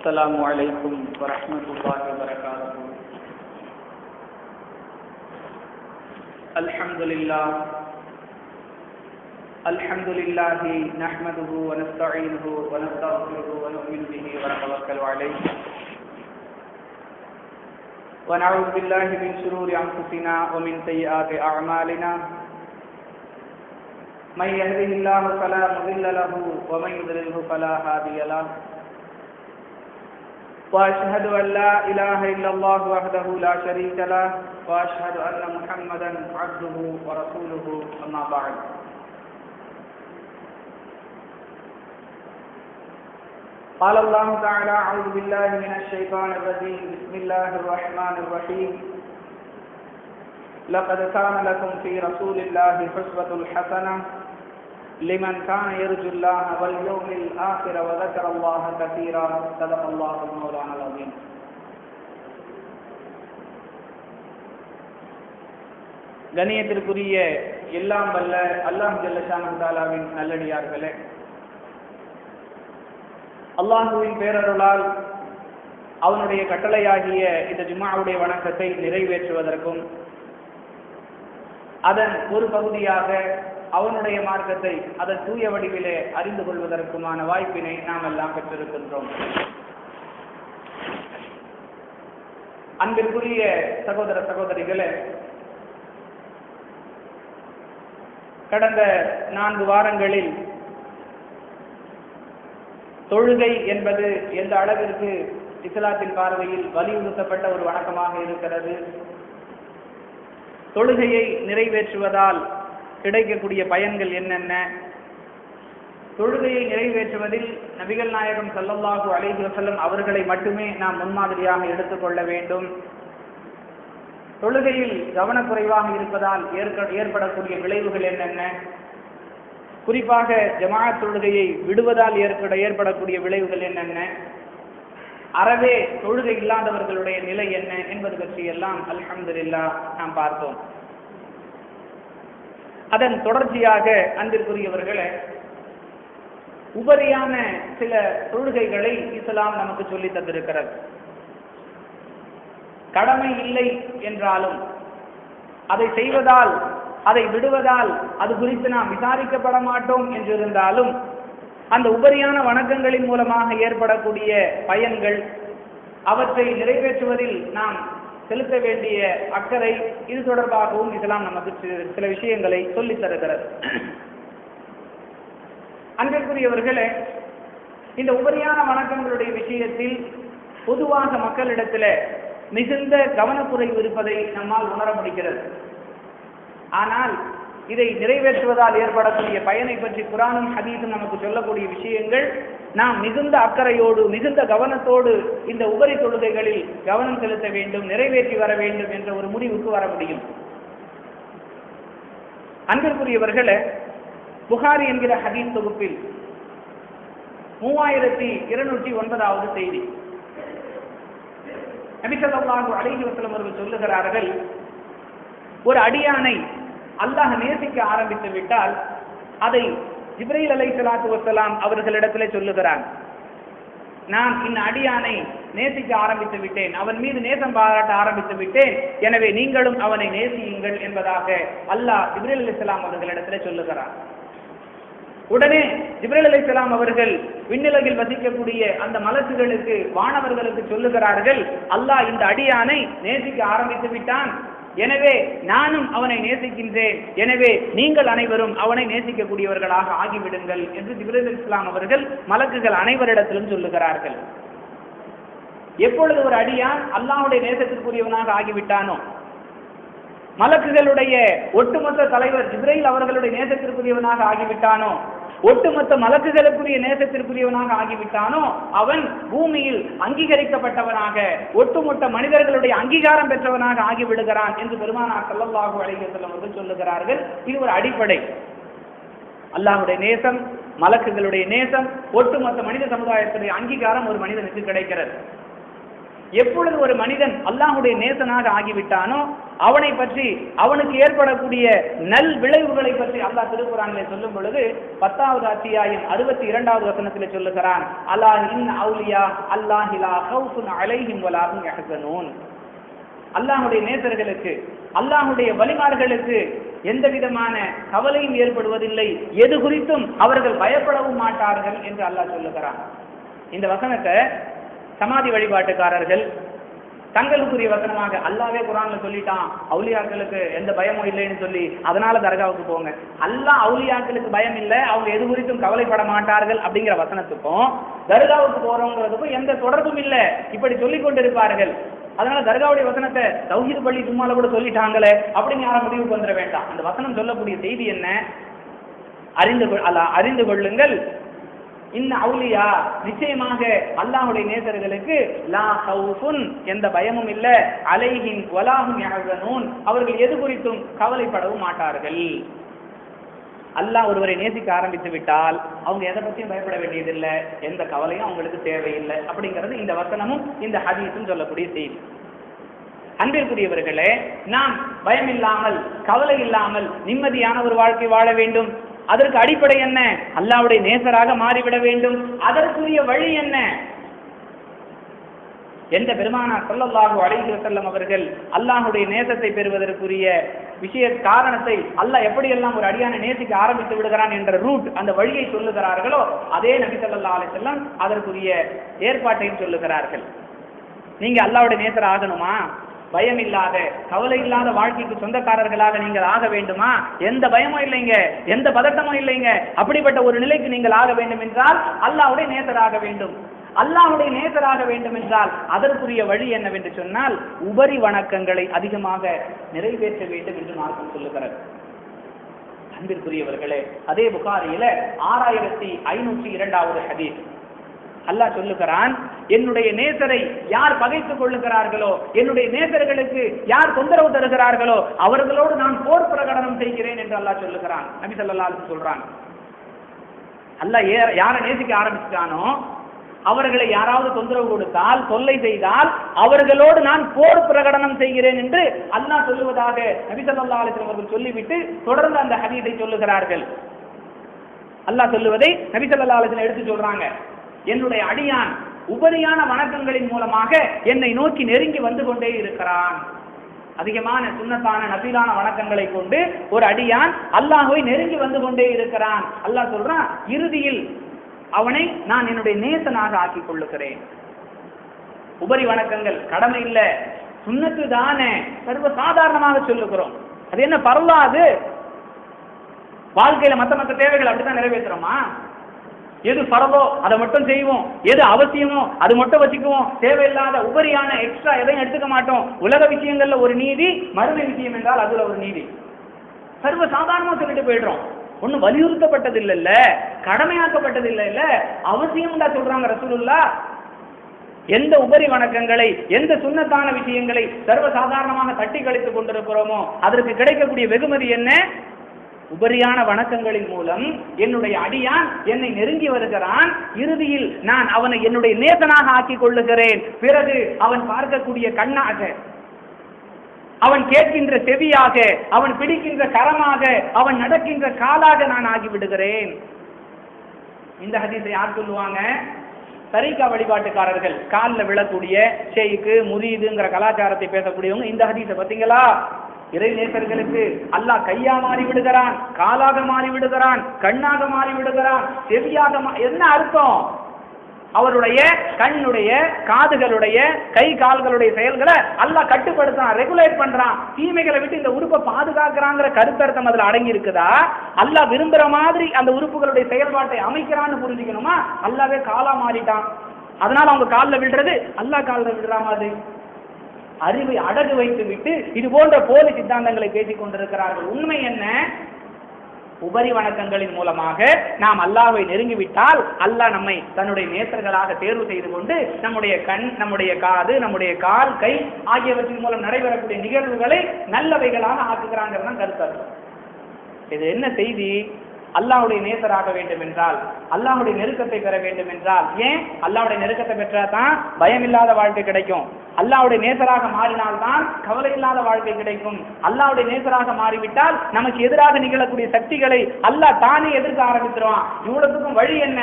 السلام عليكم ورحمة الله وبركاته الحمد لله الحمد لله نحمده ونستعينه ونستغفره ونؤمن به ونتوكل عليه ونعوذ بالله من شرور أنفسنا ومن سيئات أعمالنا من يهده الله فلا مضل له، ومن يضلله فلا هادي له۔ واشهد ان لا اله الا الله وحده لا شريك له واشهد ان محمدا عبده ورسوله اما بعد. قال الله تعالى اعوذ بالله من الشيطان الرجيم، بسم الله الرحمن الرحيم. لقد كان لكم في رسول الله حسوة حسنة لمن كان يرجو الله واليوم الآخر وذكر الله كثيرا صدق الله المولانا العظيم கணியத்திற்குரிய எல்லாம் வல்ல அல்லாஹ் ஜல்லஷானந்தாலாவின் நல்லடியார்களே அல்லாஹுவின் பேரருளால் அவனுடைய கட்டளையாகிய இந்த ஜும்மாவுடைய வணக்கத்தை நிறைவேற்றுவதற்கும் அதன் ஒரு பகுதியாக அவனுடைய மார்க்கத்தை அதன் தூய வடிவிலே அறிந்து கொள்வதற்குமான வாய்ப்பினை நாம் எல்லாம் பெற்றிருக்கின்றோம். அன்பிற்குரிய சகோதர சகோதரிகளே கடந்த நான்கு வாரங்களில் தொழுகை என்பது எந்த அளவிற்கு இஸ்லாத்தின் பார்வையில் வலியுறுத்தப்பட்ட ஒரு வணக்கமாக இருக்கிறது? தொழுகையை நிறைவேற்றுவதால் கிடைக்கக்கூடிய பயன்கள் என்னென்ன? தொழுகையை நிறைவேற்றுவதில் நபிகள் நாயகம் சல்லல்லாஹு அலைஹி வசல்லம் அவர்களை மட்டுமே நாம் முன்மாதிரியாக எடுத்துக்கொள்ள வேண்டும். தொழுகையில் கவனக்குறைவாக இருப்பதால் ஏற்படக்கூடிய விளைவுகள் என்னென்ன? குறிப்பாக ஜமாத் தொழுகையை விடுவதால் ஏற்பட ஏற்படக்கூடிய விளைவுகள் என்னென்ன? அறவே தொழுகை இல்லாதவர்களுடைய நிலை என்ன என்பது பற்றி எல்லாம் அல்ஹம்துல்லா நாம் பார்த்தோம். அதன் தொடர்ச்சியாக அன்பிற்குரியவர்களை உபரியான சில தொழுகைகளை இஸ்லாம் நமக்கு சொல்லி தந்திருக்கிறது. கடமை இல்லை என்றாலும் அதை செய்வதால் அதை விடுவதால் அது குறித்து நாம் விசாரிக்கப்பட மாட்டோம் என்றிருந்தாலும் அந்த உபரியான வணக்கங்களின் மூலமாக ஏற்படக்கூடிய பயன்கள் அவற்றை நிறைவேற்றுவதில் நாம் செலுத்த வேண்டிய அக்கறை இது தொடர்பாகவும் இதெல்லாம் நமக்கு சில விஷயங்களை சொல்லித் தருகிறது. அன்பிற்குரியவர்களே இந்த உபரியான வணக்கங்களுடைய விஷயத்தில் பொதுவாக மக்களிடத்தில் மிகுந்த கவனக்குறைவு இருப்பதை நம்மால் உணர முடிகிறது. ஆனால் இதை நிறைவேற்றுவதால் ஏற்படக்கூடிய பயனை பற்றி குரானும் ஹதீஸும் நமக்கு சொல்லக்கூடிய விஷயங்கள் நாம் மிகுந்த அக்கறையோடு மிகுந்த கவனத்தோடு இந்த உபரி தொழுகைகளில் கவனம் செலுத்த வேண்டும் நிறைவேற்றி வர வேண்டும் என்ற ஒரு முடிவுக்கு வர முடியும். அன்பிற்குரியவர்களே புகாரி என்கிற ஹதீஸ் தொகுப்பில் மூவாயிரத்தி இருநூற்றி ஒன்பதாவது செய்தி. நபிசல்லாஹு அலைஹி வசலம் அவர்கள் சொல்லுகிறார்கள் ஒரு அடியானை அல்லாஹ் நேசிக்க ஆரம்பித்து விட்டால் அதை ஜிப்ரீல் அலை சலாத்து வசலாம் அவர்களிடத்தில் சொல்லுகிறான். நான் இந்த அடியானை நேசிக்க ஆரம்பித்து விட்டேன். அவன் மீது நேசம் பாராட்ட ஆரம்பித்து விட்டேன். எனவே நீங்களும் அவனை நேசியுங்கள் என்பதாக அல்லாஹ் ஜிப்ரேல் அலி இஸ்லாம் அவர்களிடத்தில் சொல்லுகிறார் உடனே ஜிப்ரேல் அலி இஸ்லாம் அவர்கள் விண்ணிலகில் வசிக்கக்கூடிய அந்த மலக்குகளுக்கு வானவர்களுக்கு சொல்லுகிறார்கள் அல்லாஹ் இந்த அடியானை நேசிக்க ஆரம்பித்து விட்டான். எனவே நானும் அவனை நேசிக்கின்றேன். எனவே நீங்கள் அனைவரும் அவனை நேசிக்கக்கூடியவர்களாக ஆகிவிடுங்கள் என்று ஜிப்ரேல் இஸ்லாம் அவர்கள் மலக்குகள் அனைவரிடத்திலும் சொல்லுகிறார்கள். எப்பொழுது ஒரு அடியான் அல்லாஹுடைய நேசத்திற்குரியவனாக ஆகிவிட்டானோ? மலக்குகளுடைய ஒட்டுமொத்த தலைவர் ஜிப்ரைல் அவர்களுடைய நேசத்திற்குரியவனாக ஆகிவிட்டானோ? ஒட்டுமொத்த மலக்குகளுக்குரிய நேசத்திற்குரியவனாக ஆகிவிட்டானோ அவன் பூமியில் அங்கீகரிக்கப்பட்டவனாக ஒட்டுமொத்த மனிதர்களுடைய அங்கீகாரம் பெற்றவனாக ஆகிவிடுகிறான் என்று பெருமானார் சல்லல்லாஹு அலைஹி அவர்கள் சொல்லுகிறார்கள். இது ஒரு அடிப்படை. அல்லாஹுடைய நேசம் மலக்குகளுடைய நேசம் ஒட்டுமொத்த மனித சமுதாயத்துடைய அங்கீகாரம் ஒரு மனிதனுக்கு கிடைக்கிறது. எப்பொழுது ஒரு மனிதன் அல்லாஹுடைய நேசனாக ஆகிவிட்டானோ அவனை பற்றி அவனுக்கு ஏற்படக்கூடிய நல் விளைவுகளை பற்றி அல்லாஹ் திருக்குறானிலே சொல்லும் பொழுது பத்தாவது அத்தியாயம் அறுபத்தி இரண்டாவது வசனத்திலே சொல்லுகிறான் அல்லாஹ் இன் அவுலியா அல்லாஹிலா ஹவுசுன் அலைஹிம் வலாகும் யஹ்சனூன். அல்லாஹுடைய நேசர்களுக்கு அல்லாஹுடைய வழிமார்களுக்கு எந்த விதமான கவலையும் ஏற்படுவதில்லை. எது குறித்தும் அவர்கள் பயப்படவும் மாட்டார்கள் என்று அல்லாஹ் சொல்லுகிறான். இந்த வசனத்தை சமாதி வழிபாட்டுக்காரர்கள் தங்களுக்குரிய வசனமாக அல்லாவே குரான்ல சொல்லிட்டான் அவுலியாக்களுக்கு எந்த பயமும் இல்லைன்னு சொல்லி அதனால தர்காவுக்கு போங்க. அல்லா அவுலியாக்களுக்கு பயம் இல்லை அவங்க எது குறித்தும் கவலைப்பட மாட்டார்கள் அப்படிங்கிற வசனத்துக்கும் தர்காவுக்கு போறவங்கிறதுக்கும் எந்த தொடர்பும் இல்லை. இப்படி சொல்லி கொண்டிருப்பார்கள். அதனால தர்காவுடைய வசனத்தை தௌஹீது பள்ளி சும்மால கூட சொல்லிட்டாங்களே அப்படின்னு யாரும் முடிவுக்கு வந்துட வேண்டாம். அந்த வசனம் சொல்லக்கூடிய செய்தி என்ன? அறிந்து கொள் அல்ல அறிந்து கொள்ளுங்கள். இந்த அவுலியா நிச்சயமாக அல்லாஹுடைய நேசர்களுக்கு லா ஹவுஃபுன் எந்த பயமும் இல்ல. அலைஹின் வலாஹும் யஹ்சனூன். அவர்கள் எது குறித்தும் கவலைப்படவும் மாட்டார்கள். அல்லாஹ் ஒருவரை நேசிக்க ஆரம்பித்து விட்டால் அவங்க எதை பற்றியும் பயப்பட வேண்டியதில்லை. எந்த கவலையும் அவங்களுக்கு தேவையில்லை. அப்படிங்கிறது இந்த வசனமும் இந்த ஹதீஸும் சொல்லக்கூடிய செய்தி. அன்பிற்குரியவர்களே நாம் பயம் இல்லாமல் கவலை இல்லாமல் நிம்மதியான ஒரு வாழ்க்கை வாழ வேண்டும். அதற்கு அடிப்படை என்ன? அல்லாவுடைய நேசராக மாறிவிட வேண்டும். அதற்குரிய வழி என்ன? எந்த பெருமானா ஸல்லல்லாஹு அழகி வஸல்லம் அவர்கள் அல்லாஹுடைய நேசத்தை பெறுவதற்குரிய விஷய காரணத்தை அல்லாஹ் எப்படியெல்லாம் ஒரு அடியான நேசிக்க ஆரம்பித்து விடுகிறான் என்ற ரூட் அந்த வழியை சொல்லுகிறார்களோ அதே நபி ஸல்லல்லாஹு அலை செல்லம் அதற்குரிய ஏற்பாட்டையும் சொல்லுகிறார்கள். நீங்க அல்லாவுடைய நேசர் ஆகணுமா? பயம் இல்லாத கவலை இல்லாத வாழ்க்கைக்கு சொந்தக்காரர்களாக நீங்கள் ஆக வேண்டுமா? எந்த பயமும் இல்லைங்க. எந்த பதட்டமும் இல்லைங்க. அப்படிப்பட்ட ஒரு நிலைக்கு நீங்கள் ஆக வேண்டும் என்றால் அல்லாவுடைய நேசராக வேண்டும். அல்லாஹ்வுடைய நேசராக வேண்டும் என்றால் அதற்குரிய வழி என்னவென்று சொன்னால் உபரி வணக்கங்களை அதிகமாக நிறைவேற்ற வேண்டும் என்று மார்க்கம் சொல்லுகிறது. அன்பிற்குரியவர்களே அதே புகாரியில ஆறாயிரத்தி ஐநூற்றி இரண்டாவது ஹதீஸ். அல்லாஹ் சொல்லுகிறான் என்னுடைய நேசரை யார் பகைத்துக் கொள்ளுகிறார்களோ என்னுடைய நேசர்களுக்கு யார் தொந்தரவு தருகிறார்களோ அவர்களோடு நான் போர் பிரகடனம் செய்கிறேன் என்று அல்லாஹ் சொல்லுகிறான். நபி ஸல்லல்லாஹு சொல்றான். அல்லாஹ் ஏ- யாரை நேசிக்க ஆரம்பிச்சிட்டானோ அவர்களை யாராவது தொந்தரவு கொடுத்தால் தொல்லை செய்தால் அவர்களோடு நான் போர் பிரகடனம் செய்கிறேன் என்று அல்லாஹ் சொல்லுவதாக நபி ஸல்லல்லாஹு அவர்கள் சொல்லிவிட்டு தொடர்ந்து அந்த ஹதீஸை சொல்லுகிறார்கள். அல்லாஹ் சொல்லுவதை நபிசல்லா ஸல்லல்லாஹு எடுத்து சொல்றாங்க. என்னுடைய அடியான் உபரியான வணக்கங்களின் மூலமாக என்னை நோக்கி நெருங்கி வந்து கொண்டே இருக்கிறான். அதிகமான சுண்ணத்தான நபிலான வணக்கங்களை கொண்டு ஒரு அடியான் அல்லாஹ்வை நெருங்கி வந்து கொண்டே இருக்கிறான். அல்லாஹ் சொல்றான் இறுதியில் அவனை நான் என்னுடைய நேசனாக ஆக்கிக் கொள்ளுகிறேன். உபரி வணக்கங்கள் கடமை இல்ல சுண்ணத்து தானே சர்வ சாதாரணமாக சொல்லுகிறோம். அது என்ன பரவாது. வாழ்க்கையில மத்த மத்த தேவைகள் அப்படித்தான் நிறைவேற்றுறோமா? எது பரவோ அதை மட்டும் செய்வோம். எது அவசியமோ அது மட்டும் வச்சுக்குவோம். தேவையில்லாத உபரியான எக்ஸ்ட்ரா எதையும் எடுத்துக்க மாட்டோம். உலக விஷயங்கள்ல ஒரு நீதி மருமை விஷயம் என்றால் அதுல ஒரு நீதி. சர்வ சாதாரணமா சொல்லிட்டு போயிடுறோம். ஒன்னும் வலியுறுத்தப்பட்டது இல்லைல்ல கடமையாக்கப்பட்டது இல்ல இல்ல அவசியம் தான் சொல்றாங்க ரசூலுல்லா. எந்த உபரி வணக்கங்களை எந்த சுண்ணத்தான விஷயங்களை சர்வ சாதாரணமாக தட்டி கழித்துக் கொண்டிருக்கிறோமோ அதற்கு கிடைக்கக்கூடிய வெகுமதி என்ன? உபரியான வணக்கங்களின் மூலம் என்னுடைய அடியான் என்னை நெருங்கி வருகிறான். இறுதியில் நான் அவனை என்னுடைய நேசனாக ஆக்கிக் கொள்ளுகிறேன். பிறகு அவன் பார்க்கக்கூடிய கண்ணாக அவன் கேட்கின்ற செவியாக அவன் பிடிக்கின்ற கரமாக அவன் நடக்கின்ற காலாக நான் ஆகிவிடுகிறேன். இந்த ஹதீஸை யார் சொல்லுவாங்க? தரீகா வழிபாட்டுக்காரர்கள் காலில் விழக்கூடிய ஷேய்க்கு முரீதுங்கிற கலாச்சாரத்தை பேசக்கூடியவங்க இந்த ஹதீஸை பார்த்தீங்களா? இறை நேசர்களுக்கு அல்லாஹ் கையா மாறி விடுகிறான் காலாக மாறி விடுகிறான் கண்ணாக மாறி விடுகிறான் செவியாக மா- என்ன அர்த்தம்? அவருடைய கண்ணுடைய காதுகளுடைய கை கால்களுடைய செயல்களை அல்லாஹ் கட்டுப்படுத்துறான் ரெகுலேட் பண்றான். தீமைகளை விட்டு இந்த உறுப்பை பாதுகாக்கிறாங்கிற கருத்தர்த்தம் அதுல அடங்கி இருக்குதா அல்லாஹ் விரும்புற மாதிரி அந்த உறுப்புகளுடைய செயல்பாட்டை அமைக்கிறான்னு புரிஞ்சுக்கணுமா? அல்லாவே காலா மாறிட்டான். அதனால அவங்க காலில் விழுறது அல்லாஹ் காலில் விழுற மாதிரி. அறிவை அடகு வைத்து விட்டு இது போன்ற போலி சித்தாந்தங்களை பேசிக் கொண்டிருக்கிறார்கள் உண்மை என்ன? உபரி வணக்கங்களின் மூலமாக நாம் அல்லாஹை நெருங்கிவிட்டால் அல்லாஹ் நம்மை தன்னுடைய நேசர்களாக தேர்வு செய்து கொண்டு நம்முடைய கண் நம்முடைய காது நம்முடைய கால் கை ஆகியவற்றின் மூலம் நடைபெறக்கூடிய நிகழ்வுகளை நல்லவைகளாக ஆக்குகிறாங்கிறது தான் கருத்தர்த்தம் இது என்ன செய்தி? அல்லாவுடைய நேசராக வேண்டும் என்றால் அல்லாவுடைய நெருக்கத்தை பெற வேண்டும் என்றால் ஏன்? அல்லாவுடைய நெருக்கத்தை பெற்றா தான் பயம் இல்லாத வாழ்க்கை கிடைக்கும். அல்லாவுடைய நேசராக மாறினால்தான் கவலை இல்லாத வாழ்க்கை கிடைக்கும். அல்லாவுடைய நேசராக மாறிவிட்டால் நமக்கு எதிராக நிகழக்கூடிய சக்திகளை அல்லாஹ் தானே எதிர்க்க ஆரம்பித்துருவான் இவ்வளவுக்கும் வழி என்ன?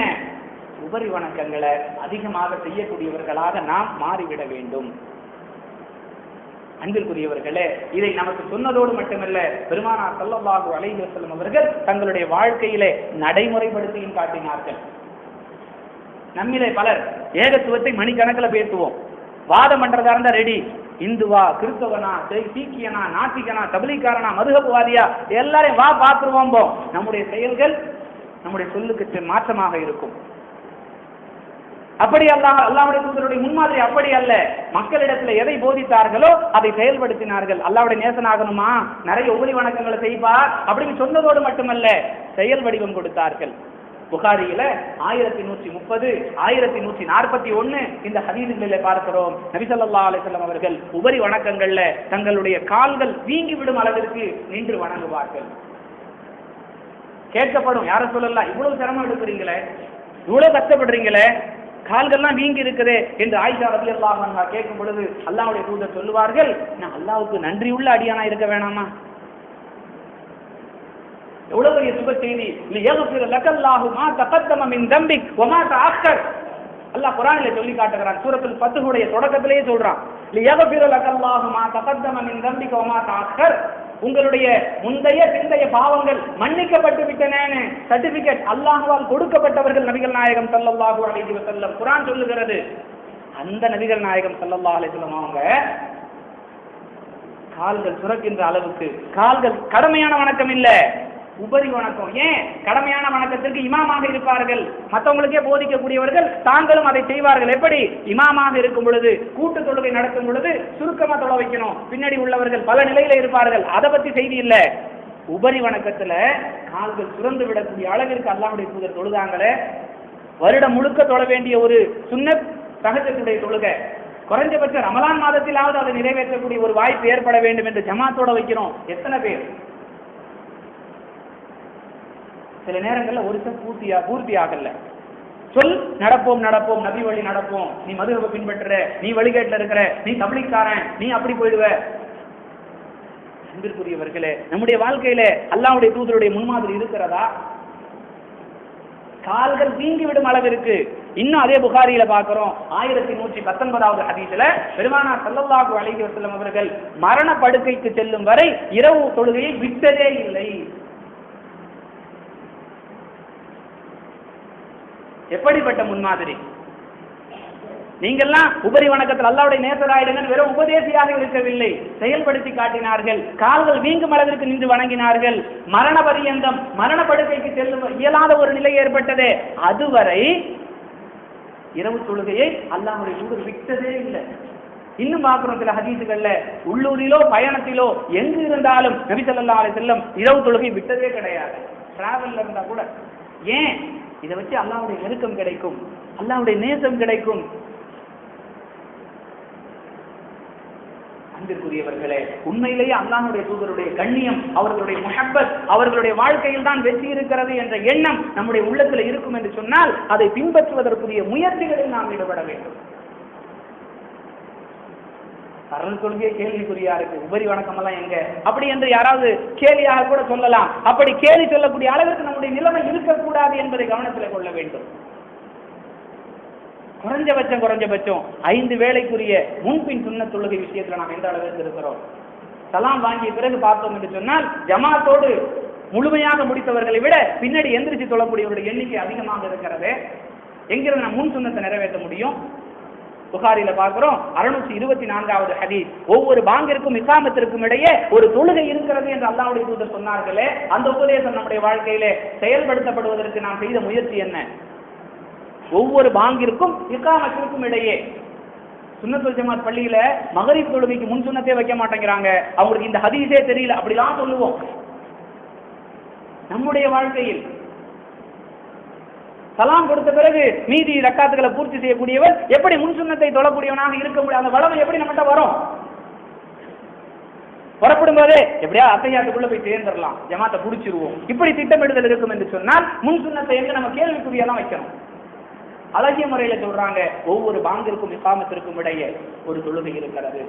உபரி வணக்கங்களை அதிகமாக செய்யக்கூடியவர்களாக நாம் மாறிவிட வேண்டும். அன்பிற்குரியவர்களே இதை நமக்கு சொன்னதோடு மட்டுமல்ல பெருமானார் ஸல்லல்லாஹு அலைஹி செல்லும் அவர்கள் தங்களுடைய வாழ்க்கையிலே நடைமுறைப்படுத்தியும் காட்டினார்கள். நம்மிலே பலர் ஏகத்துவத்தை மணிக்கணக்கில் பேசுவோம். வாதம் பண்றதா இருந்தா ரெடி இந்துவா கிறிஸ்தவனா சீக்கியனா நாத்திகனா தபிலிக்காரனா மதுகபுவாதியா எல்லாரையும் வா பார்த்துருவோம் போ. நம்முடைய செயல்கள் நம்முடைய சொல்லுக்கு மாற்றமாக இருக்கும். அப்படி அல்லாஹ் அல்லாவுடைய தூதருடைய முன்மாதிரி அப்படி அல்ல. மக்களிடத்துல எதை போதித்தார்களோ அதை செயல்படுத்தினார்கள். அல்லாவுடைய நேசனாகணுமா? நிறைய உபரி வணக்கங்களை செய்வார் அப்படின்னு சொன்னதோடு மட்டுமல்ல செயல் வடிவம் கொடுத்தார்கள். புகாரியில ஆயிரத்தி நூற்றி முப்பது ஆயிரத்தி நூற்றி நாற்பத்தி ஒன்னு இந்த ஹதீதுகளில் பார்க்கிறோம். நபிசல்லா அலிசல்லாம் அவர்கள் உபரி வணக்கங்கள்ல தங்களுடைய கால்கள் வீங்கி விடும் அளவிற்கு நின்று வணங்குவார்கள். கேட்கப்படும். யார சொல்லலாம்? இவ்வளவு சிரமம் எடுக்கிறீங்களே? இவ்வளவு கஷ்டப்படுறீங்களே? கால்கள்லாம் வீங்கி இருக்குதே என்று ஆயிஷா ரபி அல்லாஹ் கேட்கும் பொழுது அல்லாவுடைய தூதர் சொல்லுவார்கள் நான் அல்லாவுக்கு நன்றி உள்ள அடியானா இருக்க வேணாமா? எவ்வளவு பெரிய சுப செய்தி. லியக்ஃபிர லக்கல்லாஹு மா தகத்தம மின் தம்பிக் வமா தஅக்கர் அல்லாஹ் குர்ஆனிலே சொல்லி காட்டுகிறான் சூரத்துல் ஃபத்ஹுடைய தொடக்கத்திலேயே சொல்றான் லியக்ஃபிர லக்கல்லாஹு மா தகத்தம மின் தம்பிக் வமா தஅக்கர் உங்களுடைய முந்தைய பிந்தைய பாவங்கள் மன்னிக்கப்பட்டு விட்டனேன்னு சர்டிபிகேட் அல்லாஹுவால் கொடுக்கப்பட்டவர்கள் நபிகள் நாயகம் ஸல்லல்லாஹு அலைஹி வசல்லம் குரான் சொல்லுகிறது. அந்த நபிகள் நாயகம் ஸல்லல்லாஹு அலைஹி அவங்க கால்கள் சுரக்கின்ற அளவுக்கு கால்கள் கடமையான வணக்கம் இல்ல. உபரி வணக்கம். ஏன்? கடமையான வணக்கத்திற்கு இமாமாக இருப்பார்கள். மற்றவங்களுக்கே போதிக்கக்கூடியவர்கள் தாங்களும் அதை செய்வார்கள். எப்படி? இமாமாக இருக்கும் பொழுது கூட்டு தொழுகை நடக்கும் பொழுது சுருக்கமா தொலை வைக்கணும். பின்னாடி உள்ளவர்கள் பல நிலையில இருப்பார்கள். அதை பத்தி செய்தி இல்ல. உபரி வணக்கத்துல கால்கள் சுரந்து விடக்கூடிய அளவிற்கு அல்லாவுடைய தூதர் தொழுதாங்களே. வருடம் முழுக்க தொழ வேண்டிய ஒரு சுண்ண சகஜத்துடைய தொழுகை. குறைஞ்சபட்சம் ரமலான் மாதத்திலாவது அதை நிறைவேற்றக்கூடிய ஒரு வாய்ப்பு ஏற்பட வேண்டும் என்று ஜமாத்தோட வைக்கிறோம். எத்தனை பேர்? சில நேரங்களில் ஒரு செட் பூர்த்தியா பூர்த்தி ஆகல சொல் நடப்போம் நடப்போம் நபி வழி நடப்போம். நீ மதுகவை பின்பற்றுற நீ வழிகேட்டில் இருக்கிற நீ தபிலிக்காரன் நீ அப்படி போயிடுவ. அன்பிற்குரியவர்களே நம்முடைய வாழ்க்கையில அல்லாவுடைய தூதருடைய முன்மாதிரி இருக்கிறதா? கால்கள் வீங்கி விடும் அளவிற்கு இன்னும் அதே புகாரியில பாக்குறோம் ஆயிரத்தி நூற்றி பத்தொன்பதாவது ஹதீஸ்ல பெருமானார் ஸல்லல்லாஹு அலைஹி வஸல்லம் அவர்கள் மரண படுக்கைக்கு செல்லும் வரை இரவு தொழுகையை விட்டதே இல்லை. எப்படிப்பட்ட முன்மாதிரி? நீங்கெல்லாம் உபரி வணக்கத்தில் அல்லாவுடைய நேசராயிடுங்கள் வெறும் உபதேசியாக இருக்கவில்லை. செயல்படுத்தி காட்டினார்கள். கால்கள் வீங்கும் அளவிற்கு நின்று வணங்கினார்கள். மரண பரியந்தம் மரண படுக்கைக்கு செல்லும் இயலாத ஒரு நிலை ஏற்பட்டதே. அதுவரை இரவு தொழுகையை அல்லாஹ்வுடைய தூதர் விட்டதே இல்லை. இன்னும் பார்க்கிறோம் சில ஹதீசுகள்ல உள்ளூரிலோ பயணத்திலோ எங்கு இருந்தாலும் நபி சொல்லா அலைஹி வஸல்லம் இரவு தொழுகை விட்டதே கிடையாது. டிராவல்ல இருந்தா கூட. ஏன்? இதை வச்சு அல்லாவுடைய நெருக்கம் கிடைக்கும். அல்லாவுடைய நேசம் கிடைக்கும். அன்பிற்குரியவர்களே உண்மையிலேயே அல்லாஹுடைய தூதருடைய கண்ணியம் அவர்களுடைய முஹப்பத் அவர்களுடைய வாழ்க்கையில் தான் வெற்றி இருக்கிறது என்ற எண்ணம் நம்முடைய உள்ளத்தில் இருக்கும் என்று சொன்னால் அதை பின்பற்றுவதற்குரிய முயற்சிகளில் நாம் ஈடுபட வேண்டும். பரல் கொள்கையே கேள்விக்குறியா இருக்கு? உபரி வணக்கம் எல்லாம் எங்க? அப்படி என்று யாராவது கேலியாக கூட சொல்லலாம். அப்படி கேலி சொல்லக்கூடிய அளவிற்கு நம்முடைய நிலைமை இருக்கக்கூடாது என்பதை கவனத்தில் கொள்ள வேண்டும். குறைஞ்சபட்சம் குறைஞ்சபட்சம் ஐந்து வேலைக்குரிய முன்பின் சுண்ண தொழுகை விஷயத்துல நாம் எந்த அளவிற்கு இருக்கிறோம்? சலாம் வாங்கிய பிறகு பார்த்தோம் என்று சொன்னால் ஜமாத்தோடு முழுமையாக முடித்தவர்களை விட பின்னாடி எந்திரிச்சு தொழக்கூடியவருடைய எண்ணிக்கை அதிகமாக இருக்கிறது. எங்கிருந்து நான் முன் சுண்ணத்தை நிறைவேற்ற முடியும்? புகாரில பார்க்கிறோம் அறுநூற்றி இருபத்தி நான்காவது ஹதீஸ். ஒவ்வொரு பாங்கிற்கும் இசாமத்திற்கும் இடையே ஒரு தொழுகை இருக்கிறது என்று அல்லாவுடைய தூதர் சொன்னார்களே அந்த உபதேசம் நம்முடைய வாழ்க்கையிலே செயல்படுத்தப்படுவதற்கு நாம் செய்த முயற்சி என்ன? ஒவ்வொரு பாங்கிற்கும் இக்காமத்திற்கும் இடையே. சுண்ணத்துல் ஜமாத் பள்ளியில மகரிப் தொழுகைக்கு முன் சுண்ணத்தே வைக்க மாட்டேங்கிறாங்க. அவங்களுக்கு இந்த ஹதீஸே தெரியல அப்படிலாம் சொல்லுவோம். நம்முடைய வாழ்க்கையில் சலாம் கொடுத்த பிறகு மீதி ரக்காத்துகளை பூர்த்தி செய்யக்கூடியவர் எப்படி முன்சுண்ணத்தை தொழக்கூடியவனாக இருக்க முடியும்? அந்த வளமை எப்படி நம்மகிட்ட வரும்? புறப்படும் போதே எப்படியா அத்தையாத்துக்குள்ள போய் சேர்ந்துடலாம். ஜமாத்தை புடிச்சிருவோம். இப்படி திட்டமிடுதல் இருக்கும் என்று சொன்னால் முன் சுண்ணத்தை எங்க நம்ம கேள்விக்குரியெல்லாம் வைக்கணும். அழகிய முறையில சொல்றாங்க ஒவ்வொரு பாங்கிற்கும் இஸ்லாமத்திற்கும் இடையே ஒரு தொழுகை இருக்கிறது.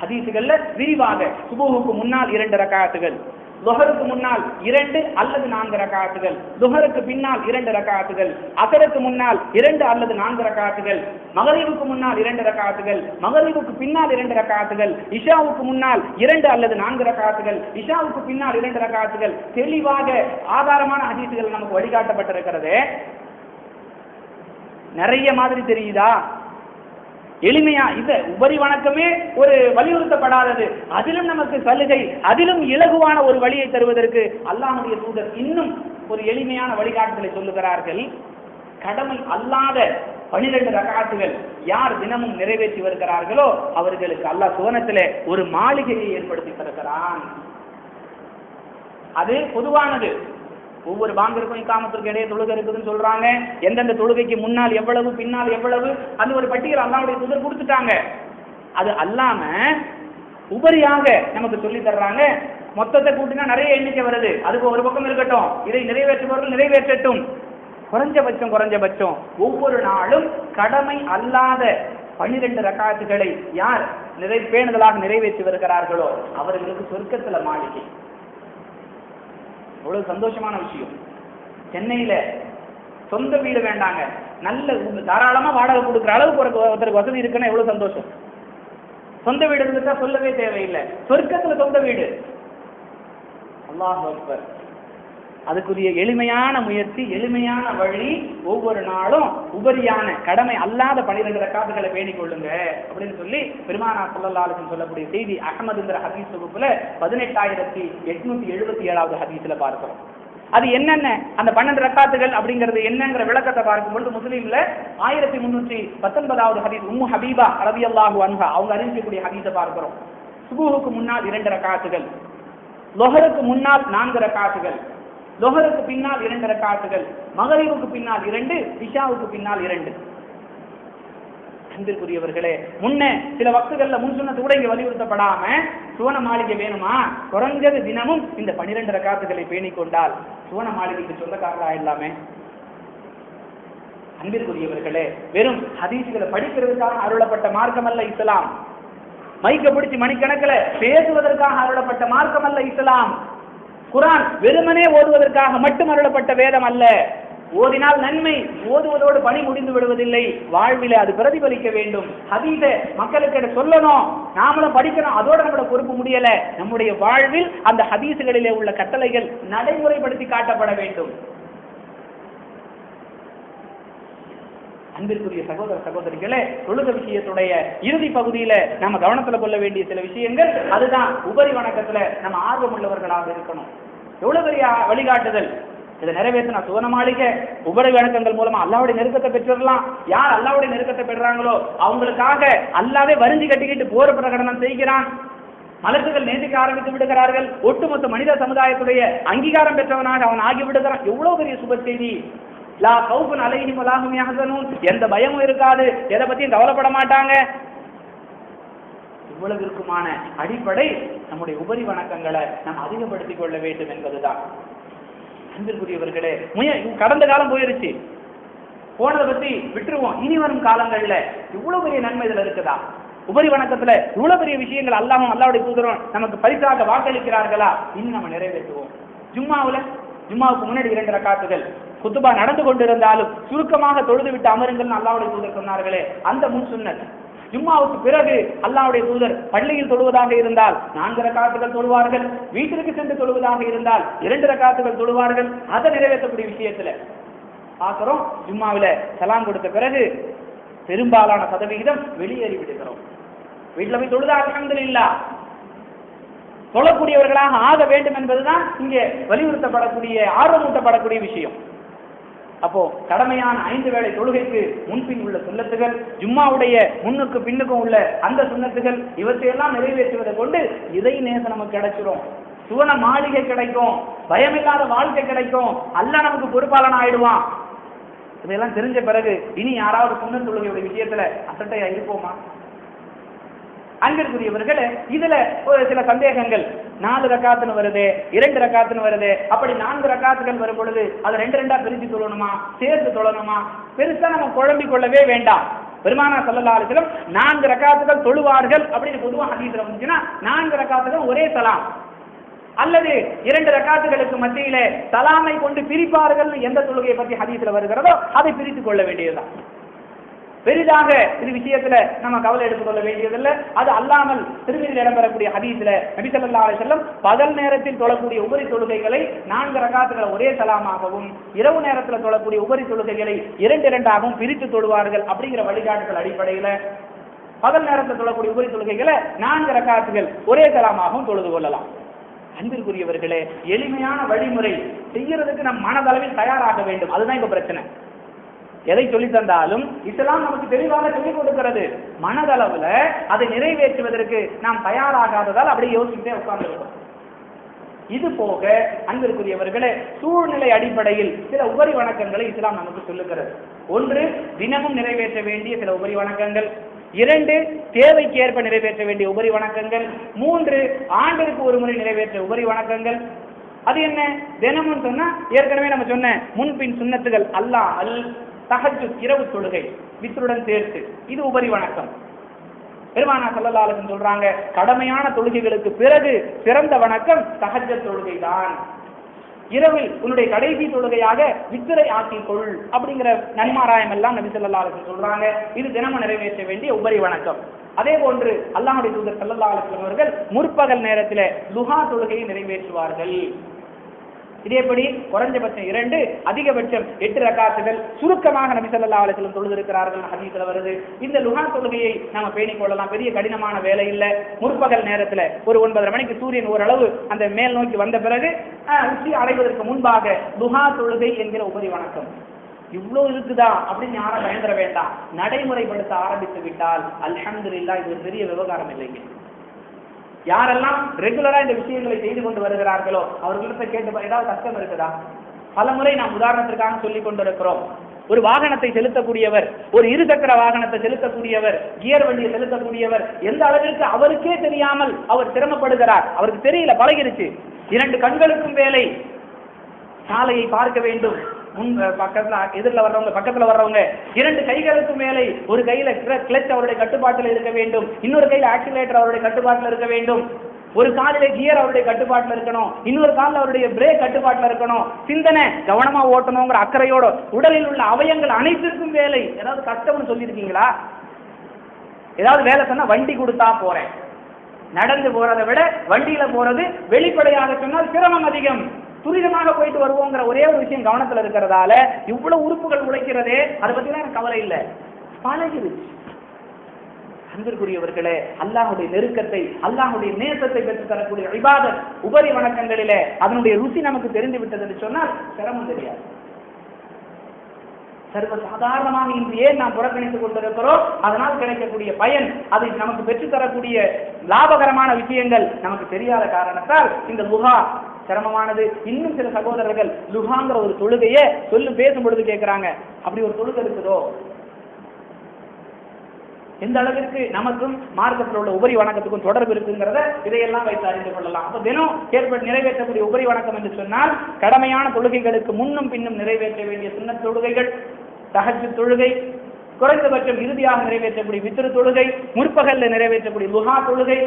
ஹதீசுகள்ல விரிவாக சுபுகுக்கு முன்னால் இரண்டு ரக்காத்துகள். லுஹருக்கு முன்னால் இரண்டு அல்லது நான்கு ரகாத்துகள் லுஹருக்கு பின்னால் இரண்டு ரகாத்துகள் அசருக்கு முன்னால் இரண்டு அல்லது நான்கு ரகாத்துகள் மகரிவுக்கு முன்னால் இரண்டு ரகாத்துகள் மகரிவுக்கு பின்னால் இரண்டு ரகாத்துகள் இஷாவுக்கு முன்னால் இரண்டு அல்லது நான்கு ரகாத்துகள் இஷாவுக்கு பின்னால் இரண்டு ரகாத்துகள் தெளிவாக ஆதாரமான அதிசுகள் நமக்கு வழிகாட்டப்பட்டிருக்கிறது. நிறைய மாதிரி தெரியுதா? எளிமையா இந்த உபரி வணக்கமே ஒரு வலியுறுத்தப்படாதது. அதிலும் நமக்கு சலுகை அதிலும் இலகுவான ஒரு வழியை தருவதற்கு அல்லாஹ்வுடைய தூதர் இன்னும் ஒரு எளிமையான வழிகாட்டுதலை சொல்லுகிறார்கள். கடமை அல்லாத பனிரெண்டு ரகாத்துகள் யார் தினமும் நிறைவேற்றி வருகிறார்களோ அவர்களுக்கு அல்லாஹ் சுவனத்திலே ஒரு மாளிகையை ஏற்படுத்தி தருகிறான். அது பொதுவானது. ஒவ்வொரு பாங்கிற்கும் இக்காமத்திற்கு இடையே தொழுகை இருக்குதுன்னு சொல்றாங்க. எந்தெந்த தொழுகைக்கு முன்னால் எவ்வளவு பின்னால் எவ்வளவு? அந்த ஒரு பட்டியல் அல்லாவுடைய தூதர் கொடுத்துட்டாங்க. அது அல்லாம உபரியாக நமக்கு சொல்லி தர்றாங்க. மொத்தத்தை கூட்டினா நிறைய எண்ணிக்கை வருது. அதுக்கு ஒரு பக்கம் இருக்கட்டும். இதை நிறைவேற்றுபவர்கள் நிறைவேற்றட்டும். குறைஞ்சபட்சம் குறைஞ்சபட்சம். ஒவ்வொரு நாளும் கடமை அல்லாத பன்னிரண்டு ரகாத்துகளை யார் நிறை பேணுதலாக நிறைவேற்றி வருகிறார்களோ அவர்களுக்கு சொர்க்கத்துல மாளிகை. அவ்வளவு சந்தோஷமான விஷயம். சென்னையில சொந்த வீடு வேண்டாங்க. நல்ல தாராளமா வாடகை கொடுக்குற அளவுக்கு ஒரு ஒருத்தருக்கு வசதி இருக்குன்னா எவ்வளவு சந்தோஷம். சொந்த வீடு இருந்துட்டா சொல்லவே தேவையில்லை. சொர்க்கத்துல சொந்த வீடு. அல்லாஹ் அக்பர். அதுக்குரிய எளிமையான முயற்சி எளிமையான வழி ஒவ்வொரு நாளும் உபரியான கடமை அல்லாத பனிரெண்டு ரக்காத்துகளை பேணிக் கொள்ளுங்க அப்படின்னு சொல்லி பெருமானா சொல்லலாலும் சொல்லக்கூடிய செய்தி அகமதுங்கிற ஹதீஸ் தொகுப்புல பதினெட்டாயிரத்தி எட்நூத்தி எழுபத்தி ஏழாவது ஹதீஸ்ல பார்க்கிறோம். அது என்னென்ன? அந்த பன்னெண்டு ரக்காத்துகள் அப்படிங்கிறது என்னங்கிற விளக்கத்தை பார்க்கும் பொழுது முஸ்லீம்ல ஆயிரத்தி முன்னூற்றி பத்தொன்பதாவது ஹதீஸ் உம்மு ஹபீபா ரவி அல்லாஹு அன்ஹா அவங்க அறிவிக்கக்கூடிய ஹதீஸை பார்க்கிறோம். சுபூஹுக்கு முன்னால் இரண்டு ரக்காத்துகள் லொஹருக்கு முன்னால் நான்கு ரக்காத்துகள் லொஹருக்கு பின்னால் இரண்டு ரக்காட்டுகள் மகரிவுக்கு பின்னால் இரண்டு இஷாவுக்கு பின்னால் இரண்டு. அன்பிற்குரியவர்களே முன்ன சில வக்துகள்ல முன் சொன்னது கூட இங்க வலியுறுத்தப்படாம சுவன மாளிகை வேணுமா? குறைஞ்சது தினமும் இந்த பனிரெண்டு ரக்காத்துகளை பேணிக் கொண்டால் சுவன மாளிகைக்கு சொந்தக்காரரா இல்லாமே? அன்பிற்குரியவர்களே வெறும் ஹதீசுகளை படிக்கிறதுக்காக அருளப்பட்ட மார்க்கம் அல்ல இஸ்லாம். மைக்க பிடிச்சி மணிக்கணக்கில் பேசுவதற்காக அருளப்பட்ட மார்க்கம் அல்ல இஸ்லாம். குரான் வெறுமனே ஓதுவதற்காக மட்டும் அருளப்பட்ட வேதம் அல்ல. ஓதினால் நன்மை ஓதுவதோடு பணி முடிந்து விடுவதில்லை. வாழ்வில அது பிரதிபலிக்க வேண்டும். ஹதீஸ மக்களுக்கு சொல்லணும். நாமளும் படிக்கணும். அதோட நம்மளோட பொறுப்பு முடியல. நம்முடைய வாழ்வில் அந்த ஹதீசுகளிலே உள்ள கட்டளைகள் நடைமுறைப்படுத்தி காட்டப்பட வேண்டும். அன்பிற்குரிய சகோதர சகோதரிகளே தொழுக விஷயத்துடைய இறுதி பகுதியில நம்ம கவனத்துல கொள்ள வேண்டிய சில விஷயங்கள் அதுதான் உபரி வணக்கத்துல நம்ம ஆர்வம் உள்ளவர்களாக இருக்கணும். எவ்வளவு பெரிய வழிகாட்டுதல்? இதை நிறைவேற்றினா சுவன மாளிகை உபரி வணக்கங்கள் மூலமா அல்லாவுடைய நெருக்கத்தை பெற்றுடலாம். யார் அல்லாவுடைய நெருக்கத்தை பெறாங்களோ அவங்களுக்காக அல்லாவே வரிஞ்சு கட்டிக்கிட்டு போர பிரகடனம் செய்கிறான். மலக்குகள் நேசிக்க ஆரம்பித்து விடுகிறார்கள். ஒட்டுமொத்த மனித சமுதாயத்துடைய அங்கீகாரம் பெற்றவனாக அவன் ஆகி விடுகிறான் எவ்வளவு பெரிய சுப செய்தி? லா கௌஃபுன் அலைஹிம் வலாஹும் யஹ்சனூன். எந்த பயமும் இருக்காது. எதை பத்தியும் கவலைப்பட மாட்டாங்க. இவ்வளவிற்குமான அடிப்படை நம்முடைய உபரி வணக்கங்களை நாம் அதிகப்படுத்திக் கொள்ள வேண்டும் என்பதுதான். அன்பிற்குரியவர்களே முய கடந்த காலம் போயிருச்சு. போனதை பத்தி விட்டுருவோம். இனி வரும் காலங்கள்ல இவ்வளவு பெரிய நன்மை இதுல இருக்குதா? உபரி வணக்கத்துல இவ்வளவு பெரிய விஷயங்கள் அல்லாமல் அல்லாவுடைய தூதரும் நமக்கு பரிசாக வாக்களிக்கிறார்களா? இன்னும் நம்ம நிறைவேற்றுவோம். ஜும்மாவுல ஜும்மாவுக்கு முன்னாடி இரண்டு ரக்காத்துகள். குத்துபா நடந்து கொண்டிருந்தாலும் சுருக்கமாக தொழுது விட்டு அமருங்கள் அல்லாவுடைய தூதர் சொன்னார்களே அந்த முன் சுன்னத். ஜும்மாவுக்கு பிறகு அல்லாவுடைய தூதர் பள்ளியில் தொழுவதாக இருந்தால் நான்கு ரக்காத்துகள் தொழுவார்கள் வீட்டிற்கு சென்று தொழுவதாக இருந்தால் இரண்டு ரக்காத்துகள் தொழுவார்கள் அதை நிறைவேற்றக்கூடிய விஷயத்துல. பார்க்கிறோம் ஜும்மாவில சலாம் கொடுத்த பிறகு பெரும்பாலான சதவிகிதம் வெளியேறி விடுகிறோம். வீட்டில் போய் தொழுதா இல்லா தொழக்கூடியவர்களாக ஆக வேண்டும் என்பதுதான் இங்கே வலியுறுத்தப்படக்கூடிய ஆர்வமூட்டப்படக்கூடிய விஷயம். அப்போ கடமையான ஐந்து வேளை தொழுகைக்கு முன்பின் உள்ள சுண்ணத்துகள் ஜும்மாவுடைய முன்னுக்கு பின்னுக்கும் உள்ள அந்த சுண்ணத்துகள் இவற்றையெல்லாம் நிறைவேற்றுவதை கொண்டு இதை நேசம் நமக்கு கிடைச்சிரும். சுவன மாளிகை கிடைக்கும் பயமில்லாத வாழ்க்கை கிடைக்கும். அல்ல நமக்கு பொறுப்பாளன் ஆயிடுவான். இதெல்லாம் தெரிஞ்ச பிறகு இனி யாராவது சுண்ணத் தொழுகையுடைய விஷயத்துல அசட்டையா இருப்போமா? அங்கிருக்குரியவர்களே இதுல ஒரு சில சந்தேகங்கள். நாலு ரக்காத்துன்னு வருது இரண்டு ரக்காத்துன்னு வருது அப்படி நான்கு ரக்காத்துகள் வரும் பொழுது அதை ரெண்டு ரெண்டா பிரித்து தொழணுமா சேர்த்து தொழணுமா பெருசா நம்ம குழம்பிக் கொள்ளவே வேண்டாம். பெருமானா சல்லல்லா நான்கு ரக்காத்துகள் தொழுவார்கள் அப்படின்னு பொதுவா ஹதீஸ்ல வந்துச்சுன்னா நான்கு ரக்காத்துகள் ஒரே சலாம். அல்லது இரண்டு ரக்காத்துகளுக்கு மத்தியில சலாமை கொண்டு பிரிப்பார்கள் எந்த தொழுகையை பத்தி ஹதீஸ்ல வருகிறதோ அதை பிரித்துக் கொள்ள வேண்டியதுதான். பெரிதாக இது விஷயத்துல நம்ம கவலை எடுத்துக்கொள்ள வேண்டியதில்லை. அது அல்லாமல் திருமதியில் இடம்பெறக்கூடிய ஹதீஸ்ல நபி ஸல்லல்லாஹு செல்லம் பகல் நேரத்தில் தொழக்கூடிய உபரி தொழுகைகளை நான்கு ரகாத்துகளை ஒரே சலாமாகவும் இரவு நேரத்தில் தொழக்கூடிய உபரி தொழுகைகளை இரண்டு இரண்டாகவும் பிரித்து தொழுவார்கள் அப்படிங்கிற வழிகாட்டுதல் அடிப்படையில பகல் நேரத்தில் தொழக்கூடிய உபரி தொழுகைகளை நான்கு ரகாத்துகள் ஒரே சலாமாகவும் தொழுது கொள்ளலாம். அன்பிற்குரியவர்களே எளிமையான வழிமுறை செய்யறதுக்கு நம் மனதளவில் தயாராக வேண்டும். அதுதான் இப்ப பிரச்சனை. எதை சொல்லி தந்தாலும் இஸ்லாம் நமக்கு தெளிவாக சொல்லிக் கொடுக்கிறது. மனதளவுல அதை நிறைவேற்றுவதற்கு நாம் தயாராகாததால் அப்படியே யோசிக்கிட்டே உட்கார்ந்துருக்கோம் இது போக அன்பிற்குரியவர்களே சூழ்நிலை அடிப்படையில் சில உபரி வணக்கங்களை இஸ்லாம் நமக்கு சொல்லுகிறது. ஒன்று தினமும் நிறைவேற்ற வேண்டிய சில உபரி வணக்கங்கள். இரண்டு தேவைக்கு ஏற்ப நிறைவேற்ற வேண்டிய உபரி வணக்கங்கள். மூன்று ஆண்டிற்கு ஒரு முறை நிறைவேற்ற உபரி வணக்கங்கள். அது என்ன? தினமும் சொன்னா ஏற்கனவே நம்ம சொன்ன முன்பின் சுண்ணத்துகள். அல்லாமல் தகஜு இரவு தொழுகை வித்ருடன் சேர்த்து. இது உபரி வணக்கம். பெருமானா சல்லல்லாஹு சொல்றாங்க கடமையான தொழுகைகளுக்கு பிறகு சிறந்த வணக்கம் சகஜ தொழுகை தான் இரவில் உன்னுடைய கடைசி தொழுகையாக வித்திரை ஆக்கி கொள் அப்படிங்கிற நன்மாராயம் எல்லாம் நபி ஸல்லல்லாஹு சொல்றாங்க. இது தினமும் நிறைவேற்ற வேண்டிய உபரி வணக்கம். அதே போன்று அல்லாஹுடைய தூதர் ஸல்லல்லாஹு அவர்கள் முற்பகல் நேரத்தில் லுஹா தொழுகையை நிறைவேற்றுவார்கள். இதேபடி குறைஞ்சபட்சம் இரண்டு அதிகபட்சம் எட்டு ரகாசுகள் சுருக்கமாக நபி ஸல்லல்லாஹு அலைஹி தொழுதிருக்கிறார்கள். ஹதீஸ்ல வருது. இந்த லுஹா தொழுகையை நாம பேணிக் கொள்ளலாம். பெரிய கடினமான வேலை இல்லை. முற்பகல் நேரத்துல ஒரு ஒன்பதரை மணிக்கு சூரியன் ஓரளவு அந்த மேல் நோக்கி வந்த பிறகு ஆஹ், உச்சி அடைவதற்கு முன்பாக லுஹா தொழுகை என்கிற உபரி வணக்கம். இவ்வளவு இருக்குதா? அப்படின்னு யாரும் பயந்துட வேண்டாம். நடைமுறைப்படுத்த ஆரம்பித்து விட்டால் அல்ஹம்துலில்லாஹ் இது ஒரு பெரிய விவகாரம் இல்லைங்க. யாரெல்லாம் ரெகுலரா இந்த விஷயங்களை செய்து கொண்டு வருகிறார்களோ அவர்களிடத்தை கேட்டு ஏதாவது கஷ்டம் இருக்குதா? பல முறை நாம் உதாரணத்திற்காக சொல்லிக் கொண்டிருக்கிறோம். ஒரு வாகனத்தை செலுத்தக்கூடியவர் ஒரு இருசக்கர வாகனத்தை செலுத்தக்கூடியவர் கியர் வண்டியை செலுத்தக்கூடியவர் எந்த அளவிற்கு அவருக்கே தெரியாமல் அவர் சிரமப்படுகிறார் அவருக்கு தெரியல பழகிருச்சு. இரண்டு கண்களுக்கும் வேலை சாலையை பார்க்க வேண்டும். முன் பக்கத்துல எதிரில் வர்றவங்க பக்கத்துல வர்றவங்க இரண்டு கைகளுக்கு மேலே ஒரு கையில கிளச் அவருடைய கட்டுப்பாட்டில் இருக்க வேண்டும். இன்னொரு கையில ஆக்சிலேட்டர் அவருடைய கட்டுப்பாட்டில் இருக்க வேண்டும். ஒரு காலில கியர் அவருடைய கட்டுப்பாட்டில் இருக்கணும். இன்னொரு காலில் அவருடைய பிரேக் கட்டுப்பாட்டில் இருக்கணும். சிந்தனை கவனமா ஓட்டணுங்கிற அக்கறையோட உடலில் உள்ள அவயங்கள் அனைத்திற்கும் வேலை. ஏதாவது கஷ்டம்னு சொல்லியிருக்கீங்களா? ஏதாவது வேலை சொன்னா வண்டி கொடுத்தா போறேன். நடந்து போறதை விட வண்டியில போறது வெளிப்படையாக சொன்னால் சிரமம் அதிகம். துரிதமாக போயிட்டு வருவோங்கிற ஒரே ஒரு விஷயம் கவனத்துல இருக்கிறதால இவ்வளவு உறுப்புகள் உழைக்கிறதே அதை பத்தி எனக்கு கவலை இல்லை. பழகிருச்சு. அன்பிற்குரியவர்களே அல்லாஹுடைய நெருக்கத்தை அல்லாஹுடைய நேசத்தை பெற்று தரக்கூடிய இபாதத் உபரி வணக்கங்களிலே அதனுடைய ருசி நமக்கு தெரிந்து விட்டது என்று சொன்னால் சிரமம் தெரியாது. சர்வ சாதாரணமாக இன்று ஏன் நாம் புறக்கணித்துக் கொண்டிருக்கிறோம்? அதனால் கிடைக்கக்கூடிய பயன் அதை நமக்கு பெற்றுத்தரக்கூடிய லாபகரமான விஷயங்கள் நமக்கு தெரியாத காரணத்தால் இந்த லுஹா சிரமமானது. இன்னும் சில சகோதரர்கள் லுஹாங்கிற ஒரு தொழுகையை சொல்லு பேசும் பொழுது கேட்கிறாங்க. அப்படி ஒரு தொழுகை இருக்குதோ? எந்த அளவிற்கு நமக்கும் மார்க்கத்தில் உள்ள உபரி வணக்கத்துக்கும் தொடர்பு இருக்குங்கிறத இதையெல்லாம் வைத்து அறிந்து கொள்ளலாம். அப்போ தினம் ஏற்பட்டு நிறைவேற்றக்கூடிய உபரி வணக்கம் என்று சொன்னால் கடமையான தொழுகைகளுக்கு முன்னும் பின்னும் நிறைவேற்ற வேண்டிய சின்ன தொழுகைகள் தஹஜ்ஜு தொழுகை குறைந்தபட்சம் இறுதியாக நிறைவேற்றக்கூடிய வித்திரு தொழுகை முற்பகல்ல நிறைவேற்றக்கூடிய லுஹா தொழுகை